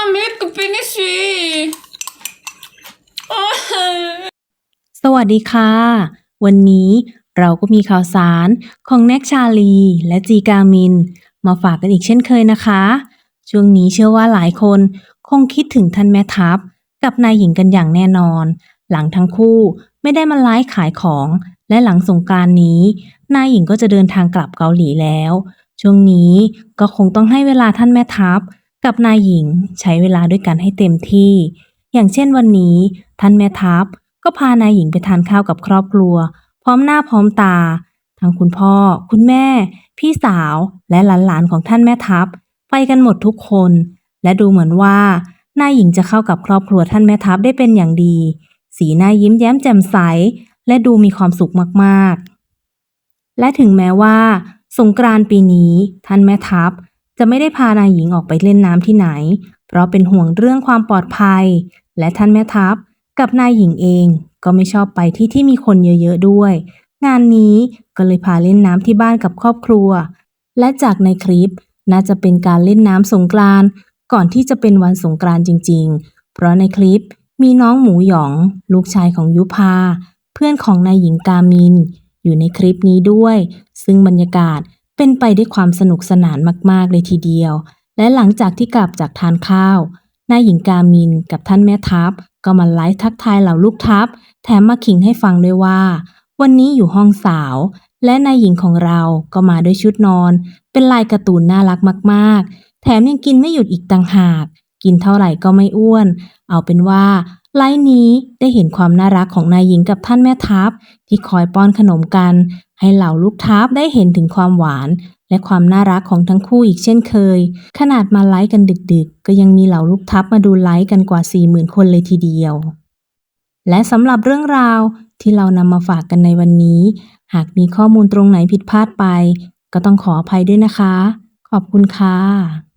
Ah, meikupin si. Ah. สวัสดีค่ะ วันนี้เราก็มีข่าวสารของแน็กชาลีและจีกามิน มาฝากกันอีกเช่นเคยนะคะ ช่วงนี้เชื่อว่าหลายคนคงคิดถึงท่านแม่ทัพ กับนายหญิงกันอย่างแน่นอน หลังทั้งคู่ไม่ได้มาไลฟ์ขายของ และหลังสงกรานต์นี้ นายหญิงก็จะเดินทางกลับเกาหลีแล้ว ช่วงนี้ก็คงต้องให้เวลาท่านแม่ทัพ กับนายหญิงใช้เวลาด้วยกันให้เต็มที่ อย่างเช่นวันนี้ ท่านแม่ทัพก็พานายหญิงไปทานข้าวกับครอบครัว พร้อมหน้าพร้อมตา ทั้งคุณพ่อ คุณแม่ พี่สาวและหลานๆของท่านแม่ทัพ ไปกันหมดทุกคน และดูเหมือนว่านายหญิงจะเข้ากับครอบครัวท่านแม่ทัพได้เป็นอย่างดี สีหน้ายิ้มแย้มแจ่มใส และดูมีความสุขมากๆ และถึงแม้ว่า สงกรานต์ปีนี้ ท่านแม่ทัพ จะไม่ได้พานายหญิงออกไปเล่นน้ำที่ไหน เพราะเป็นห่วงเรื่องความปลอดภัย และท่านแม่ทัพกับนายหญิงเองก็ไม่ชอบไปที่ที่มีคนเยอะๆด้วย งานนี้ก็เลยพาเล่นน้ำที่บ้านกับครอบครัว และจากในคลิปน่าจะเป็นการเล่นน้ำสงกรานต์ก่อนที่จะเป็นวันสงกรานต์จริง ๆ เพราะในคลิปมีน้องหมูหยอง ลูกชายของยุพา เพื่อนของนายหญิงกามิน อยู่ในคลิปนี้ด้วย ซึ่งบรรยากาศ เป็นไปด้วยความสนุกสนานมาก ๆ เลยทีเดียว และหลังจากที่กลับจากทานข้าว นายหญิงกามินกับท่านแม่ทัพ ก็มาไลฟ์ทักทายเหล่าลูกทัพ แถมมาขิงให้ฟังด้วยว่า วันนี้อยู่ห้องสาว และนายหญิงของเราก็มาด้วยชุดนอน เป็นลายการ์ตูนน่ารักมาก ๆ แถมยังกินไม่หยุดอีกต่างหาก กินเท่าไหร่ก็ไม่อ้วน เอาเป็นว่า ไลฟ์นี้ได้เห็นความน่ารักของนายหญิงกับท่านแม่ทัพ ที่คอยป้อนขนมกัน ให้เหล่าลูกทัพได้เห็นถึงความหวาน และความน่ารักของทั้งคู่อีกเช่นเคย ขนาดมาไลฟ์กันดึกๆ ก็ยังมีเหล่าลูกทัพมาดูไลฟ์กันกว่า 40,000 คนเลยทีเดียว และสำหรับเรื่องราวที่เรานำมาฝากกันในวันนี้ หากมีข้อมูลตรงไหนผิดพลาดไป ก็ต้องขออภัยด้วยนะคะ ขอบคุณค่ะ